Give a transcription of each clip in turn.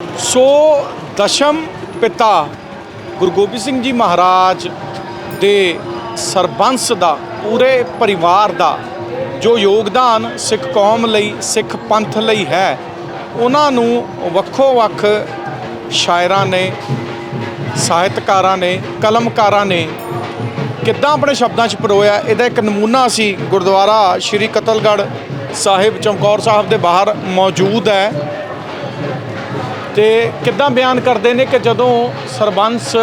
ਸੋ ਦਸ਼ਮ ਪਿਤਾ ਗੁਰੂ ਗੋਬਿੰਦ ਸਿੰਘ ਜੀ ਮਹਾਰਾਜ ਦੇ ਸਰਬੰਸ ਦਾ, ਪੂਰੇ ਪਰਿਵਾਰ ਦਾ ਜੋ ਯੋਗਦਾਨ ਸਿੱਖ ਕੌਮ ਲਈ, ਸਿੱਖ ਪੰਥ ਲਈ ਹੈ, ਉਹਨਾਂ ਨੂੰ ਵੱਖੋ ਵੱਖ ਸ਼ਾਇਰਾਂ ਨੇ, ਸਾਹਿਤਕਾਰਾਂ ਨੇ, ਕਲਮਕਾਰਾਂ ਨੇ ਕਿੱਦਾਂ ਆਪਣੇ ਸ਼ਬਦਾਂ 'ਚ ਪਰੋਇਆ, ਇਹਦਾ ਇੱਕ ਨਮੂਨਾ ਅਸੀਂ ਗੁਰਦੁਆਰਾ ਸ਼੍ਰੀ ਕਤਲਗੜ੍ਹ ਸਾਹਿਬ ਚਮਕੌਰ ਸਾਹਿਬ ਦੇ ਬਾਹਰ ਮੌਜੂਦ ਹੈ। ਤੇ ਕਿੱਦਾਂ ਬਿਆਨ ਕਰਦੇ ਨੇ ਕਿ ਜਦੋਂ ਸਰਬੰਸ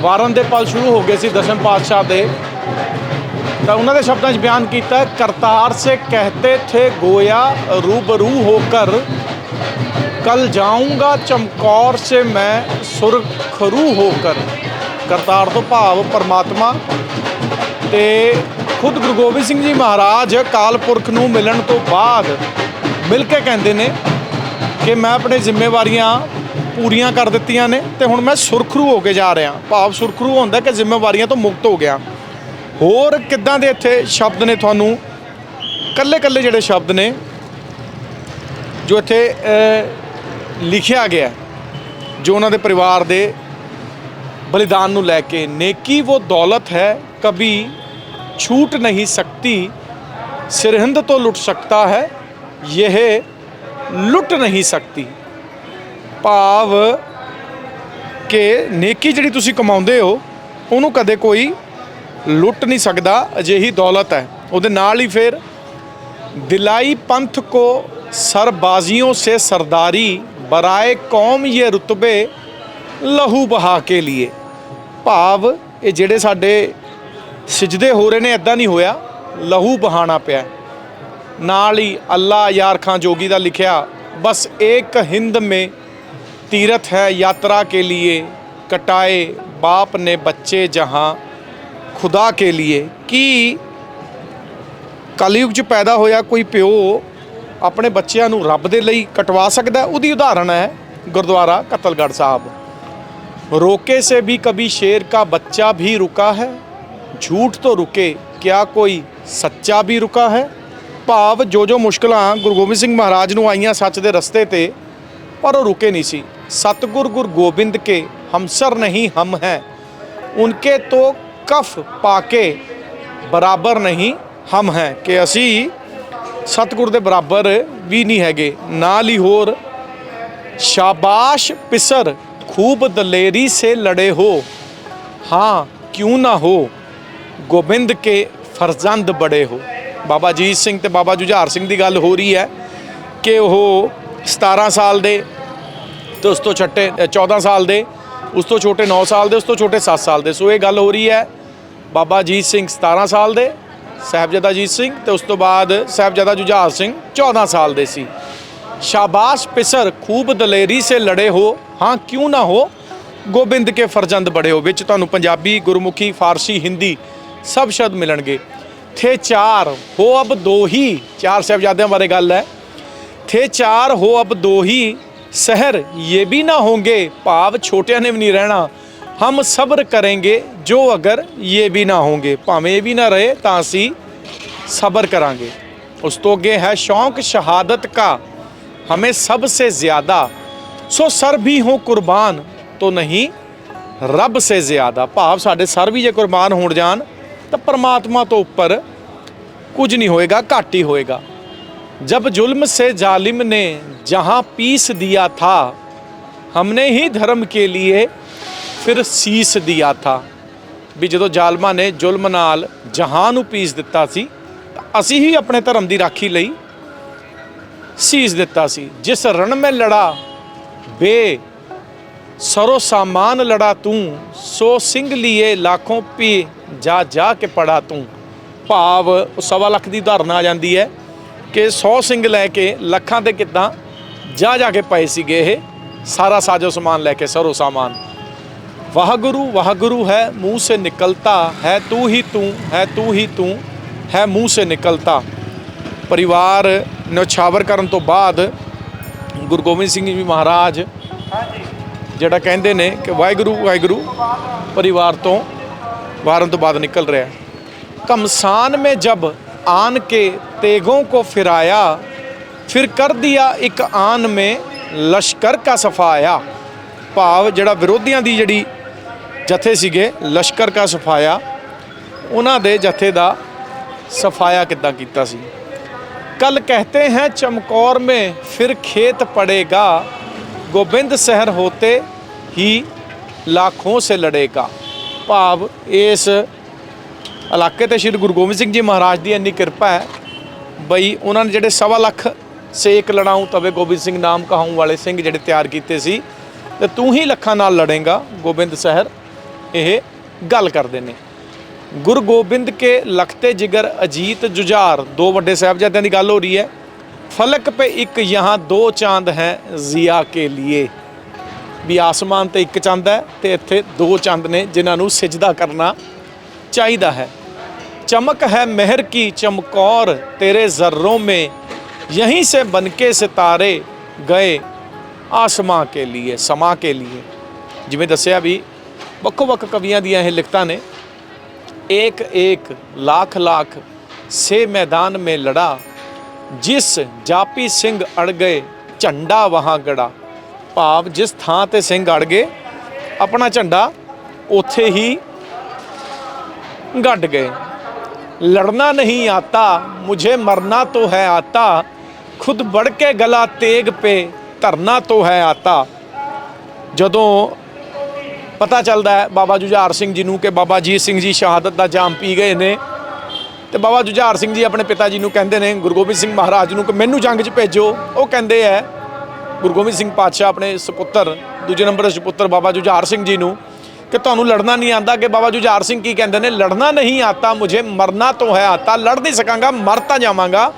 ਵਾਰਨ ਦੇ ਪਲ ਸ਼ੁਰੂ ਹੋ ਗਏ ਸੀ ਦਸ਼ਮ ਪਾਤਸ਼ਾਹ ਦੇ, ਤਾਂ ਉਹਨਾਂ ਦੇ ਸ਼ਬਦਾਂ 'ਚ ਬਿਆਨ ਕੀਤਾ ਕਰਤਾਰ ਸੇ ਕਹਤੇ ਥੇ ਗੋਇਆ ਰੂਬਰੂ ਹੋਕਰ कल ਜਾਊਂਗਾ ਚਮਕੌਰ ਸੇ ਮੈਂ ਸੁਰਖਰੂ ਹੋਕਰ। ਕਰਤਾਰ ਤੋਂ ਭਾਵ ਪਰਮਾਤਮਾ ਤੇ ਖੁਦ ਗੁਰੂ ਗੋਬਿੰਦ ਸਿੰਘ ਜੀ ਮਹਾਰਾਜ ਕਾਲਪੁਰਖ ਨੂੰ ਮਿਲਣ ਤੋਂ ਬਾਅਦ ਮਿਲ ਕੇ ਕਹਿੰਦੇ ਨੇ ਕਿ ਮੈਂ ਆਪਣੇ ਜ਼ਿੰਮੇਵਾਰੀਆਂ ਪੂਰੀਆਂ ਕਰ ਦਿੱਤੀਆਂ ਨੇ ਤੇ ਹੁਣ ਮੈਂ ਸੁਰਖਰੂ ਹੋ ਕੇ ਜਾ ਰਿਹਾ। ਭਾਵ ਸੁਰਖਰੂ ਹੁੰਦਾ ਕਿ ਜ਼ਿੰਮੇਵਾਰੀਆਂ ਤੋਂ ਮੁਕਤ ਹੋ ਗਿਆ। ਹੋਰ ਕਿੱਦਾਂ ਦੇ ਇੱਥੇ ਸ਼ਬਦ ਨੇ ਤੁਹਾਨੂੰ? ਕੱਲੇ-ਕੱਲੇ ਜਿਹੜੇ ਸ਼ਬਦ ਨੇ, ਜੋ ਇੱਥੇ ਲਿਖਿਆ ਗਿਆ ਜੋ ਉਹਨਾਂ ਦੇ ਪਰਿਵਾਰ ਦੇ ਬਲੀਦਾਨ ਨੂੰ ਲੈ ਕੇ ਨੇਕੀ ਉਹ ਦੌਲਤ ਹੈ ਕभी ਛੂਟ ਨਹੀਂ ਸਕਤੀ, ਸਿਰਹਿੰਦ ਤੋਂ ਲੁੱਟ ਸਕਤਾ ਹੈ ਇਹ ਲੁੱਟ ਨਹੀਂ ਸਕਦੀ। ਭਾਵ ਕਿ ਨੇਕੀ ਜਿਹੜੀ ਤੁਸੀਂ ਕਮਾਉਂਦੇ ਹੋ, ਉਹਨੂੰ ਕਦੇ ਕੋਈ ਲੁੱਟ ਨਹੀਂ ਸਕਦਾ, ਅਜਿਹੀ ਦੌਲਤ ਹੈ। ਉਹਦੇ ਨਾਲ ਹੀ ਫਿਰ ਦਿਲਾਈ ਪੰਥ ਕੋ ਸਰਬਾਜ਼ੀਆਂ ਸੇ ਸਰਦਾਰੀ, ਬਰਾਏ ਕੌਮ ਇਹ ਰਤਬੇ ਲਹੂ ਬਹਾ ਕੇ ਲਈ ਭਾਵ ਇਹ ਜਿਹੜੇ ਸਾਡੇ ਸਜਦੇ ਹੋ ਰਹੇ ਨੇ ਐਦਾਂ ਨਹੀਂ ਹੋਇਆ। ਲਹੂ ਬਹਾਣਾ ਪਿਆ। ਨਾਲ ਹੀ ਅੱਲਾ ਯਾਰ ਖਾਂ ਜੋਗੀ ਦਾ ਲਿਖਿਆ, ਬਸ ਇੱਕ ਹਿੰਦ ਮੇ ਤੀਰਥ ਹੈ ਯਾਤਰਾ ਕੇ ਲਈ ਕਟਾਏ ਬਾਪ ਨੇ ਬੱਚੇ ਜਹਾਂ, ਖੁਦਾ ਕੇ ਲਈ ਕੀ ਕਲਯੁਗ 'ਚ ਪੈਦਾ ਹੋਇਆ ਕੋਈ ਪਿਓ ਆਪਣੇ ਬੱਚਿਆਂ ਨੂੰ ਰੱਬ ਦੇ ਲਈ ਕਟਵਾ ਸਕਦਾ ਉਹਦੀ ਉਦਾਹਰਣ ਹੈ ਗੁਰਦੁਆਰਾ ਕਤਲਗੜ੍ਹ ਸਾਹਿਬ। ਰੋਕੇ ਸੇ ਵੀ ਕਬੀ ਸ਼ੇਰ ਕਾ ਬੱਚਾ ਵੀ ਰੁਕਾ ਹੈ? ਝੂਠ ਤੋਂ ਰੁਕੇ, ਕਿਆ ਕੋਈ ਸੱਚਾ ਵੀ ਰੁਕਾ ਹੈ? ਭਾਵ ਜੋ ਜੋ ਮੁਸ਼ਕਲਾਂ ਗੁਰੂ ਗੋਬਿੰਦ ਸਿੰਘ ਮਹਾਰਾਜ ਨੂੰ ਆਈਆਂ ਸੱਚ ਦੇ ਰਸਤੇ ਤੇ, ਪਰ ਉਹ ਰੁਕੇ ਨਹੀਂ ਸੀ। ਸਤਗੁਰ ਗੁਰ ਗੋਬਿੰਦ ਕੇ ਹਮਸਰ ਨਹੀਂ ਹਮ ਹੈ। ਉਨਕੇ ਤੋ ਕਫ ਪਾ ਕੇ ਬਰਾਬਰ ਨਹੀਂ ਹਮ ਹੈ ਕਿ ਅਸੀਂ ਸਤਗੁਰ ਦੇ ਬਰਾਬਰ ਵੀ ਨਹੀਂ ਹੈਗੇ। ਨਾਲ ਹੀ ਹੋਰ, ਸ਼ਾਬਾਸ਼ ਪਿਸਰ, ਖੂਬ ਦਲੇਰੀ ਸੇ ਲੜੇ ਹੋ। ਹਾਂ, ਕਿਉਂ ਨਾ ਹੋ? ਗੋਬਿੰਦ ਕੇ ਫਰਜ਼ੰਦ ਬੜੇ ਹੋ। ਬਾਬਾ ਅਜੀਤ ਸਿੰਘ ਤੇ ਬਾਬਾ ਜੁਝਾਰ ਸਿੰਘ ਦੀ ਗੱਲ ਹੋ ਰਹੀ ਹੈ ਕਿ ਉਹ 17 ਸਾਲ ਦੇ ਤੇ ਉਸ ਤੋਂ ਛੱਟੇ 14 ਸਾਲ ਦੇ, ਉਸ ਤੋਂ ਛੋਟੇ 9 ਸਾਲ ਦੇ, ਉਸ ਤੋਂ ਛੋਟੇ 7 ਸਾਲ ਦੇ। ਸੋ ਇਹ ਗੱਲ ਹੋ ਰਹੀ ਹੈ, ਬਾਬਾ ਅਜੀਤ ਸਿੰਘ 17 ਸਾਲ ਦੇ, ਸਾਹਿਬਜ਼ਾਦਾ ਅਜੀਤ ਸਿੰਘ ਤੇ ਉਸ ਤੋਂ ਬਾਅਦ ਸਾਹਿਬਜ਼ਾਦਾ ਜੁਝਾਰ ਸਿੰਘ 14 ਸਾਲ ਦੇ ਸੀ। ਸ਼ਾਬਾਸ਼ ਪਿਸਰ, ਖੂਬ ਦਲੇਰੀ ਸੇ ਲੜੇ ਹੋ, ਹਾਂ, ਕਿਉਂ ਨਾ ਹੋ? ਗੋਬਿੰਦ ਕੇ ਫਰਜ਼ੰਦ ਬੜੇ ਹੋ, ਵਿੱਚ ਤੁਹਾਨੂੰ ਪੰਜਾਬੀ, ਗੁਰਮੁਖੀ, ਫਾਰਸੀ, ਹਿੰਦੀ ਸਭ ਸ਼ਬਦ ਮਿਲਣਗੇ। ਥੇ ਚਾਰ, ਹੋ ਅਬ ਦੋ ਹੀ ਚਾਰ ਸਹਿਬਜ਼ਾਦਿਆਂ ਬਾਰੇ ਗੱਲ ਹੈ। ਥੇ ਚਾਰ, ਹੋ ਅਬ ਦੋ ਹੀ ਸਹਿਰ ਇਹ ਵੀ ਨਾ ਹੋਗੇ, ਭਾਵ ਛੋਟਿਆਂ ਨੇ ਵੀ ਨਹੀਂ ਰਹਿਣਾ। ਹਮ ਸਬਰ ਕਰਾਂਗੇ, ਜੋ ਅਗਰ ਇਹ ਵੀ ਨਾ ਹੋਗੇ, ਭਾਵੇਂ ਇਹ ਵੀ ਨਾ ਰਹੇ, ਤਾਂ ਅਸੀਂ ਸਬਰ ਕਰਾਂਗੇ। ਉਸ ਤੋਂ ਅੱਗੇ ਹੈ ਸ਼ੌਂਕ ਸ਼ਹਾਦਤ ਕਾ, ਹਮੇ ਸਭ ਸੇ ਜ਼ਿਆਦਾ। ਸੋ ਸਰ ਵੀ ਹੋ ਕੁਰਬਾਨ, ਤੋ ਨਹੀਂ, ਰੱਬ ਸੇ ਜ਼ਿਆਦਾ। ਭਾਵ ਸਾਡੇ ਸਰ ਵੀ ਜੇ ਕੁਰਬਾਨ ਹੋਣ ਜਾਣ ਤਾਂ ਪਰਮਾਤਮਾ ਤੋਂ ਉੱਪਰ ਕੁਝ ਨਹੀਂ ਹੋਏਗਾ ਘੱਟ ਹੀ ਹੋਏਗਾ जब जुल्म से जालिम ने जहां पीस दिया था हमने ही धर्म के लिए ਫਿਰ ਸੀਸ ਦਿਆ ਥਾ ਵੀ ਜਦੋਂ ਜ਼ਾਲਮਾਂ ਨੇ ਜ਼ੁਲਮ ਨਾਲ ਜਹਾਨ ਨੂੰ ਪੀਸ ਦਿੱਤਾ ਸੀ ਤਾਂ ਅਸੀਂ ਹੀ ਆਪਣੇ ਧਰਮ ਦੀ ਰਾਖੀ ਲਈ ਸੀਸ ਦਿੱਤਾ ਸੀ ਜਿਸ ਰਣ ਮੈਂ ਲੜਾ ਬੇ ਸਰੋ ਸਾਮਾਨ ਲੜਾ ਤੂੰ, ਸੋ ਸਿੰਘ ਲੀਏ ਲੱਖੋਂ ਪੀ ਜਾ ਜਾ ਕੇ ਪੜਾ ਤੂੰ। ਭਾਵ ਸਵਾ ਲੱਖ ਦੀ ਉਦਾਹਰਨ ਆ ਜਾਂਦੀ ਹੈ ਕਿ 100 ਸਿੰਘ ਲੈ ਕੇ ਲੱਖਾਂ ਤੇ ਕਿੱਦਾਂ ਜਾ ਜਾ ਕੇ ਪਏ ਸੀਗੇ ਇਹ। ਸਾਰਾ ਸਾਜੋ ਸਮਾਨ ਲੈ ਕੇ ਸਰੋ ਸਾਮਾਨ ਵਾਹਿਗੁਰੂ ਵਾਹਿਗੁਰੂ ਹੈ ਮੂੰਹ ਸੇ ਨਿਕਲਤਾ, ਹੈ ਤੂੰ ਹੀ ਤੂੰ, ਹੈ ਤੂੰ ਹੀ ਤੂੰ, ਹੈ ਮੂੰਹ ਸੇ ਨਿਕਲਤਾ। ਪਰਿਵਾਰ ਨਿਛਾਵਰ ਕਰਨ ਤੋਂ ਬਾਅਦ ਗੁਰੂ ਗੋਬਿੰਦ ਸਿੰਘ ਜੀ ਮਹਾਰਾਜ ਜਿਹੜਾ ਕਹਿੰਦੇ ਨੇ ਕਿ ਵਾਹਿਗੁਰੂ ਵਾਹਿਗੁਰੂ, ਪਰਿਵਾਰ ਤੋਂ ਵਾਰਨ ਤੋਂ ਬਾਅਦ ਨਿਕਲ ਰਿਹਾ ਕਮਸਾਨ ਮੇ ਜਬ ਆਨ ਕੇ ਤੇਗੋਂ ਕੋ ਫਿਰਾਇਆ ਫਿਰ ਕਰ ਦਿਆ ਇੱਕ ਆਨ ਮੇ ਲਸ਼ਕਰ ਕਾ ਸਫਾਇਆ ਭਾਵ ਜਿਹੜਾ ਵਿਰੋਧੀਆਂ ਦੀ ਜਿਹੜੀ ਜਥੇ ਸੀਗੇ, ਲਸ਼ਕਰ ਕਾ ਸਫਾਇਆ ਉਹਨਾਂ ਦੇ ਜਥੇ ਦਾ ਸਫਾਇਆ ਕਿੱਦਾਂ ਕੀਤਾ ਸੀ? ਕੱਲ ਕਹਤੇ ਹੈ ਚਮਕੌਰ ਮੇ, ਫਿਰ ਖੇਤ ਪੜੇਗਾ ਗੋਬਿੰਦ ਸਹਿਰ ਹੋਤੇ ਹੀ ਲੱਖੋਂ ਸੇ ਲੜੇਗਾ ਭਾਵ ਇਸ ਇਲਾਕੇ ਤੇ ਸ਼੍ਰੀ ਗੁਰੂ ਗੋਬਿੰਦ ਸਿੰਘ ਜੀ ਮਹਾਰਾਜ ਦੀ ਇੰਨੀ ਕਿਰਪਾ ਹੈ ਬਈ ਉਹਨਾਂ ਨੇ ਜਿਹੜੇ ਸਵਾ ਲੱਖ ਸੇ ਇੱਕ ਲੜਾਉਂ ਤਵੇ ਗੋਬਿੰਦ ਸਿੰਘ ਨਾਮ ਕਹਾਉਂ ਵਾਲੇ ਸਿੰਘ ਜਿਹੜੇ ਤਿਆਰ ਕੀਤੇ ਸੀ, ਤੇ ਤੂੰ ਹੀ ਲੱਖਾਂ ਨਾਲ ਲੜੇਗਾ ਗੋਬਿੰਦ ਸਹਿਰ, ਇਹ ਗੱਲ ਕਰਦੇ ਨੇ। ਗੁਰੂ ਗੋਬਿੰਦ ਕੇ ਲਖਤੇ ਜਿਗਰ ਅਜੀਤ ਜੁਝਾਰ, ਦੋ ਵੱਡੇ ਸਾਹਿਬਜ਼ਾਦਿਆਂ ਦੀ ਗੱਲ ਹੋ ਰਹੀ ਹੈ। फलक पे एक यहाँ दो चांद हैं ਜ਼ਿਆ ਕੇ लिए। ਵੀ ਆਸਮਾਨ ਤੇ ਇੱਕ ਚੰਦ ਹੈ ਤੇ ਇੱਥੇ ਦੋ ਚੰਦ ਨੇ ਜਿਨ੍ਹਾਂ ਨੂੰ ਸਜਦਾ ਕਰਨਾ ਚਾਹੀਦਾ ਹੈ ਚਮਕ ਹੈ ਮਹਿਰ ਕੀ ਚਮਕੌਰ ਤੇਰੇ ਜ਼ਰੋਂ ਮੇ ਯਹੀਂ ਸੇ ਬਨ ਕੇ ਸਿਤਾਰੇ ਗਏ ਆਸਮਾਂ ਕੇ लिए ਸਮਾਂ ਕੇ लिए। ਜਿਵੇਂ ਦੱਸਿਆ ਵੀ ਵੱਖੋ ਵੱਖ ਕਵੀਆਂ ਦੀਆਂ ਇਹ ਲਿਖਤਾਂ ਨੇ ਇੱਕ ਇੱਕ ਲੱਖ ਲੱਖ ਸੇ ਮੈਦਾਨ ਮੇ ਲੜਾ ਜਿਸ ਜਾਪੀ ਸਿੰਘ ਅੜ ਗਏ, ਝੰਡਾ ਵਹਾਂ ਗੜਾ। ਭਾਵ ਜਿਸ ਥਾਂ ਤੇ ਸਿੰਘ ਅੜ ਗਏ, ਆਪਣਾ ਝੰਡਾ ਉੱਥੇ ਹੀ ਗੱਡ ਗਏ। ਲੜਨਾ ਨਹੀਂ ਆਤਾ, ਮੁਝੇ ਮਰਨਾ ਤੋ ਹੈ ਆਤਾ। ਖੁਦ ਵੜ ਕੇ ਗਲਾ ਤੇਗ ਪੇ, ਧਰਨਾ ਤੋ ਹੈ ਆਤਾ। ਜਦੋਂ ਪਤਾ ਚੱਲਦਾ ਹੈ, ਬਾਬਾ ਜੁਝਾਰ ਸਿੰਘ ਜੀ ਨੂੰ ਕਿ ਬਾਬਾ ਜੀ ਸਿੰਘ ਜੀ ਸ਼ਹਾਦਤ ਦਾ ਜਾਮ ਪੀ ਗਏ ਨੇ ਤੇ ਬਾਬਾ ਜੁਝਾਰ ਸਿੰਘ ਜੀ ਆਪਣੇ ਪਿਤਾ ਜੀ ਨੂੰ ਕਹਿੰਦੇ ਨੇ, ਗੁਰੂ ਗੋਬਿੰਦ ਸਿੰਘ ਮਹਾਰਾਜ ਨੂੰ ਕਿ ਮੈਨੂੰ ਜੰਗ 'ਚ ਭੇਜੋ। ਉਹ ਕਹਿੰਦੇ ਐ, ਗੁਰੂ ਗੋਬਿੰਦ ਸਿੰਘ ਪਾਤਸ਼ਾਹ ਆਪਣੇ ਸੁਪੁੱਤਰ, ਦੂਜੇ ਨੰਬਰ ਦੇ ਸੁਪੁੱਤਰ ਬਾਬਾ ਜੁਝਾਰ ਸਿੰਘ ਜੀ ਨੂੰ ਕਿ ਤੁਹਾਨੂੰ ਲੜਨਾ ਨਹੀਂ ਆਂਦਾ ਕਿ ਬਾਬਾ ਜੁਝਾਰ ਸਿੰਘ ਕੀ ਕਹਿੰਦੇ ਨੇ, ਲੜਨਾ ਨਹੀਂ ਆਤਾ, ਮੁਝੇ ਮਰਨਾ ਤੋਂ ਹੈ ਆਤਾ, ਲੜ ਨਹੀਂ ਸਕਾਂਗਾ ਮਰਤਾ ਜਾਵਾਂਗਾ।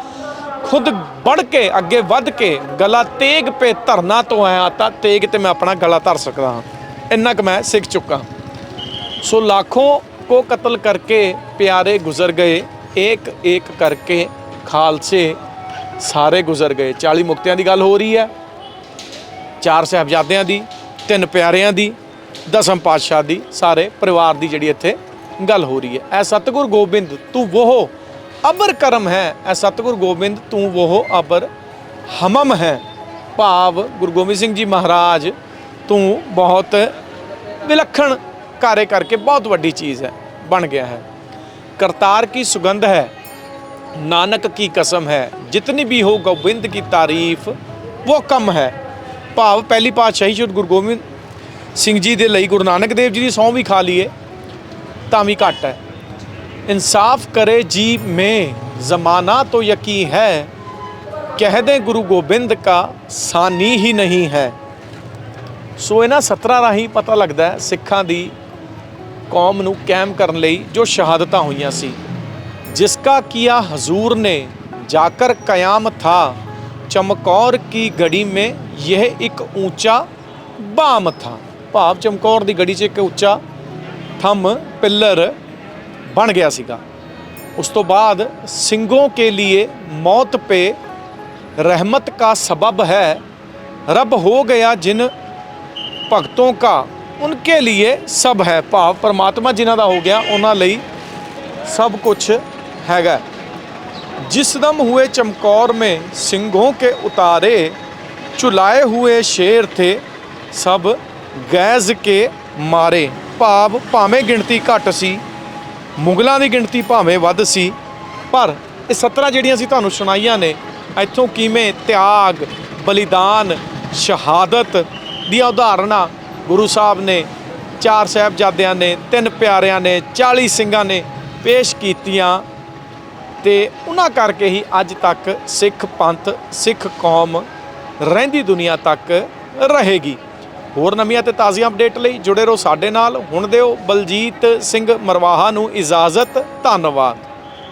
ਖੁਦ ਵੱਢ ਕੇ, ਅੱਗੇ ਵੱਧ ਕੇ ਗਲਾ ਤੇਗ ਪੇ ਧਰਨਾ ਤੋਂ ਹੈ ਆਤਾ, ਤੇਗ ਤੇ ਮੈਂ ਆਪਣਾ ਗਲਾ ਧਰ ਸਕਦਾ ਹਾਂ। ਇੰਨਾ ਕ ਮੈਂ ਸਿੱਖ ਚੁੱਕਾ ਸੋ ਲੱਖੋਂ ਕੋ ਕਤਲ ਕਰਕੇ ਪਿਆਰੇ ਗੁਜ਼ਰ ਗਏ। ਇੱਕ ਇੱਕ ਕਰਕੇ ਖਾਲਸੇ ਸਾਰੇ ਗੁਜ਼ਰ ਗਏ। 40 ਮੁਕਤਿਆਂ ਦੀ ਗੱਲ ਹੋ ਰਹੀ ਹੈ, ਚਾਰ ਸਹਿਬਜ਼ਾਦਿਆਂ ਦੀ, ਤਿੰਨ ਪਿਆਰਿਆਂ ਦੀ, ਦਸਮ ਪਾਤਸ਼ਾਹ ਦੀ, ਸਾਰੇ ਪਰਿਵਾਰ ਦੀ ਜਿਹੜੀ ਇੱਥੇ ਗੱਲ ਹੋ ਰਹੀ ਹੈ। ਐ ਸਤਗੁਰ ਗੋਬਿੰਦ, ਤੂੰ ਉਹ ਅਬਰ ਕਰਮ ਹੈ। ਐ ਸਤਗੁਰ ਗੋਬਿੰਦ, ਤੂੰ ਉਹ ਅਬਰ ਹਮਮ ਹੈ। ਭਾਵ ਗੁਰੂ ਗੋਬਿੰਦ ਸਿੰਘ ਜੀ ਮਹਾਰਾਜ, ਤੂੰ ਬਹੁਤ ਵਿਲੱਖਣ ਕਾਰੇ ਕਰਕੇ ਬਹੁਤ ਵੱਡੀ ਚੀਜ਼ ਹੈ, ਬਣ ਗਿਆ ਹੈ। ਕਰਤਾਰ ਕੀ ਸੁਗੰਧ ਹੈ ਨਾਨਕ ਕੀ ਕਸਮ ਹੈ ਜਿਤਨੀ ਵੀ ਹੋ ਗੋਬਿੰਦ ਕੀ ਤਾਰੀਫ ਉਹ ਕਮ ਹੈ ਭਾਵ ਪਹਿਲੀ ਪਾਤਸ਼ਾਹੀ ਸ਼੍ਰੀ ਗੁਰੂ ਗੋਬਿੰਦ ਸਿੰਘ ਜੀ ਦੇ ਲਈ ਗੁਰੂ ਨਾਨਕ ਦੇਵ ਜੀ ਦੀ ਸਹੁੰ ਵੀ ਖਾ ਲਈਏ ਤਾਂ ਵੀ ਘੱਟ ਹੈ इंसाफ करे जी में ज़माना तो यकी है कह दे गुरु गोबिंद का सानी ही नहीं है ਸੋ ਇਹਨਾਂ ਸਤਰਾਂ ਰਾਹੀਂ ਪਤਾ ਲੱਗਦਾ ਹੈ ਸਿੱਖਾਂ ਦੀ ਕੌਮ ਨੂੰ ਕਾਇਮ ਕਰਨ ਲਈ ਜੋ ਸ਼ਹਾਦਤਾਂ ਹੋਈਆਂ ਸੀ, ਜਿਸ ਕਾ ਕੀਆ ਹਜ਼ੂਰ ਨੇ ਜਾਕਰ ਕਾਇਮ ਥਾ, ਚਮਕੌਰ ਕੀ ਗੜੀ ਮੇ ਇਹ ਇੱਕ ਉੱਚਾ ਬਾਮ ਥਾ। ਭਾਵ ਚਮਕੌਰ ਦੀ ਗੜੀ 'ਚ ਇੱਕ ਉੱਚਾ ਥੰਮ ਪਿੱਲਰ ਬਣ ਗਿਆ ਸੀਗਾ। ਉਸ ਤੋਂ ਬਾਅਦ ਸਿੰਘੋਂ ਕੇ ਲਈ ਮੌਤ ਪੇ ਰਹਿਮਤ ਕਾ ਸਬਬ ਹੈ, ਰੱਬ ਹੋ ਗਿਆ जिन ਭਗਤੋਂ का ਉਨਕੇ ਲਈ ਸਭ ਹੈ ਭਾਵ ਪਰਮਾਤਮਾ ਜਿਨ੍ਹਾਂ ਦਾ ਹੋ ਗਿਆ ਉਹਨਾਂ ਲਈ ਸਭ ਕੁਝ ਹੈਗਾ ਜਿਸ ਦਮ ਹੋਏ ਚਮਕੌਰ ਮੇ ਸਿੰਘੋਂ ਕੇ ਉਤਾਰੇ ਚੁਲਾਏ ਹੋਏ ਸ਼ੇਰ ਥੇ ਸਭ ਗੈਜ਼ ਕੇ ਮਾਰੇ ਭਾਵ ਭਾਵੇਂ ਗਿਣਤੀ ਘੱਟ ਸੀ ਮੁਗਲਾਂ ਦੀ ਗਿਣਤੀ ਭਾਵੇਂ ਵੱਧ ਸੀ ਪਰ ਇਹ 17 ਜਿਹੜੀਆਂ ਸੀ ਤੁਹਾਨੂੰ ਸੁਣਾਈਆਂ ਨੇ ਇੱਥੋਂ ਕਿਵੇਂ ਤਿਆਗ ਬਲੀਦਾਨ ਸ਼ਹਾਦਤ ਦੀਆਂ ਉਦਾਹਰਨਾਂ ਗੁਰੂ ਸਾਹਿਬ ਨੇ, ਚਾਰ ਸਾਹਿਬਜ਼ਾਦਿਆਂ ਨੇ, ਤਿੰਨ ਪਿਆਰਿਆਂ ਨੇ 40 ਸਿੰਘਾਂ ਨੇ ਪੇਸ਼ ਕੀਤੀਆਂ ਤੇ ਉਹਨਾਂ ਕਰਕੇ ਹੀ ਅੱਜ ਤੱਕ ਸਿੱਖ ਪੰਥ, ਸਿੱਖ ਕੌਮ ਰਹਿੰਦੀ ਦੁਨੀਆ ਤੱਕ ਰਹੇਗੀ। ਹੋਰ ਨਵੀਆਂ ਤੇ ਤਾਜ਼ੀਆਂ ਅਪਡੇਟ ਲਈ ਜੁੜੇ ਰਹੋ ਸਾਡੇ ਨਾਲ। ਹੁਣ ਦਿਓ ਬਲਜੀਤ ਸਿੰਘ ਮਰਵਾਹਾ ਨੂੰ ਇਜਾਜ਼ਤ, ਧੰਨਵਾਦ।